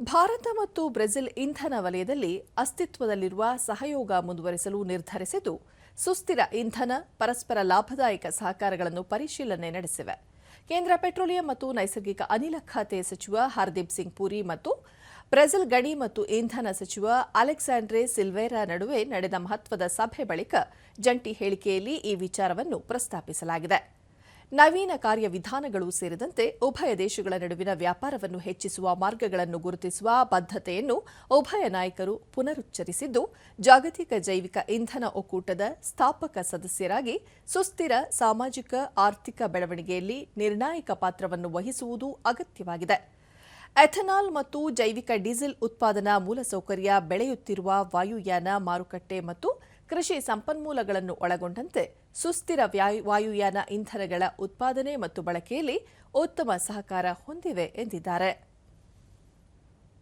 ಭಾರತ ಮತ್ತು ಬ್ರೆಜಿಲ್ ಇಂಧನ ವಲಯದಲ್ಲಿ ಅಸ್ತಿತ್ವದಲ್ಲಿರುವ ಸಹಯೋಗ ಮುಂದುವರಿಸಲು ನಿರ್ಧರಿಸಿದ್ದು, ಸುಸ್ಥಿರ ಇಂಧನ, ಪರಸ್ಪರ ಲಾಭದಾಯಕ ಸಹಕಾರಗಳನ್ನು ಪರಿಶೀಲನೆ ನಡೆಸಿವೆ. ಕೇಂದ್ರ ಪೆಟ್ರೋಲಿಯಂ ಮತ್ತು ನೈಸರ್ಗಿಕ ಅನಿಲ ಖಾತೆ ಸಚಿವ ಹರ್ದೀಪ್ ಸಿಂಗ್ ಪುರಿ ಮತ್ತು ಬ್ರೆಜಿಲ್ ಗಣಿ ಮತ್ತು ಇಂಧನ ಸಚಿವ ಅಲೆಕ್ಸಾಂಡ್ರೆ ಸಿಲ್ವೇರಾ ನಡುವೆ ನಡೆದ ಮಹತ್ವದ ಸಭೆ ಬಳಿಕ ಜಂಟಿ ಹೇಳಿಕೆಯಲ್ಲಿ ಈ ವಿಚಾರವನ್ನು ಪ್ರಸ್ತಾಪಿಸಲಾಗಿದೆ. ನವೀನ ಕಾರ್ಯವಿಧಾನಗಳು ಸೇರಿದಂತೆ ಉಭಯ ದೇಶಗಳ ನಡುವಿನ ವ್ಯಾಪಾರವನ್ನು ಹೆಚ್ಚಿಸುವ ಮಾರ್ಗಗಳನ್ನು ಗುರುತಿಸುವ ಬದ್ಧತೆಯನ್ನು ಉಭಯ ನಾಯಕರು ಪುನರುಚ್ಚರಿಸಿದ್ದು, ಜಾಗತಿಕ ಜೈವಿಕ ಇಂಧನ ಒಕ್ಕೂಟದ ಸ್ಥಾಪಕ ಸದಸ್ಯರಾಗಿ ಸುಸ್ಥಿರ ಸಾಮಾಜಿಕ ಆರ್ಥಿಕ ಬೆಳವಣಿಗೆಯಲ್ಲಿ ನಿರ್ಣಾಯಕ ಪಾತ್ರವನ್ನು ವಹಿಸುವುದು ಅಗತ್ಯವಾಗಿದೆ. ಎಥನಾಲ್ ಮತ್ತು ಜೈವಿಕ ಡೀಸೆಲ್ ಉತ್ಪಾದನಾ ಮೂಲಸೌಕರ್ಯ ಬೆಳೆಯುತ್ತಿರುವ ವಾಯುಯಾನ ಮಾರುಕಟ್ಟೆ ಮತ್ತು ಕೃಷಿ ಸಂಪನ್ಮೂಲಗಳನ್ನು ಒಳಗೊಂಡಂತೆ ಸುಸ್ಥಿರ ವ್ಯಾಯು- ವಾಯುಯಾನ ಇಂಧನಗಳ ಉತ್ಪಾದನೆ ಮತ್ತು ಬಳಕೆಯಲ್ಲಿ ಉತ್ತಮ ಸಹಕಾರ ಹೊಂದಿವೆ ಎಂದಿದ್ದಾರೆ.